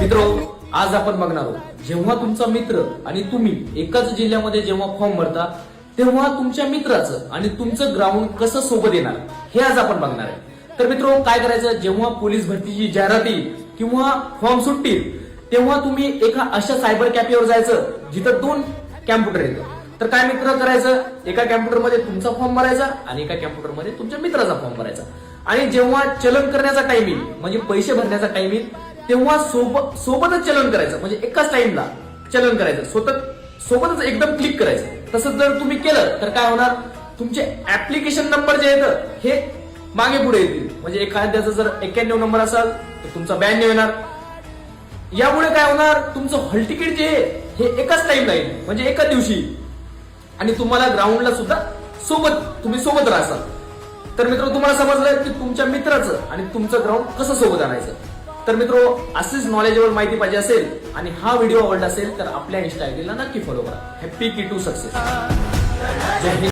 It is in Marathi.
मित्र आज आपण बघणार आहोत जेव्हा तुमचा मित्र आणि तुम्ही एकाच जिल्ह्यामध्ये जेव्हा फॉर्म भरता तेव्हा तुमच्या मित्राचं आणि तुमचं ग्राउंड कसं सोबत येणार हे आज आपण बघणार आहे. तर मित्र काय करायचं जेव्हा पोलीस भरतीची जाहिरात येईल किंवा फॉर्म सुटतील तेव्हा तुम्ही एका अशा सायबर कॅफेवर जायचं जिथं दोन कॅम्प्युटर येतं. तर काय मित्र करायचं एका कॅम्प्युटरमध्ये तुमचा फॉर्म भरायचा आणि एका कॅम्प्युटरमध्ये तुमच्या मित्राचा फॉर्म भरायचा. आणि जेव्हा चलन करण्याचा टाइम येईल म्हणजे पैसे भरण्याचा टाइम येईल तेव्हा सोबत सोबतच चलन करायचं. म्हणजे एकाच टाइमला चलन करायचं. स्वतः सोबतच एकदम क्लिक करायचं. तसं जर तुम्ही केलं तर काय होणार? तुमचे ऍप्लिकेशन नंबर जे आहेत हे मागे पुढे येतील. म्हणजे एखाद्याचा जर एक्क्याण्णव नंबर असाल तर तुमचा ब्याण्णव येणार. यामुळे काय होणार? तुमचं हॉल तिकीट जे आहे हे एकाच टाइमला येईल. म्हणजे एका दिवशी. आणि तुम्हाला ग्राउंडला सुद्धा सोबत तुम्ही सोबत राहसाल. तर मित्र तुम्हाला समजलं की तुमच्या मित्राचं आणि तुमचं ग्राउंड कसं सोबत आणायचं? तर मित्र असेच नॉलेजेबल माहिती पाहिजे असेल आणि हा व्हिडिओ आवडला असेल तर आपल्या इन्स्टा आयडीला नक्की फॉलो करा. हॅपी की टू सक्सेस जय हिंद.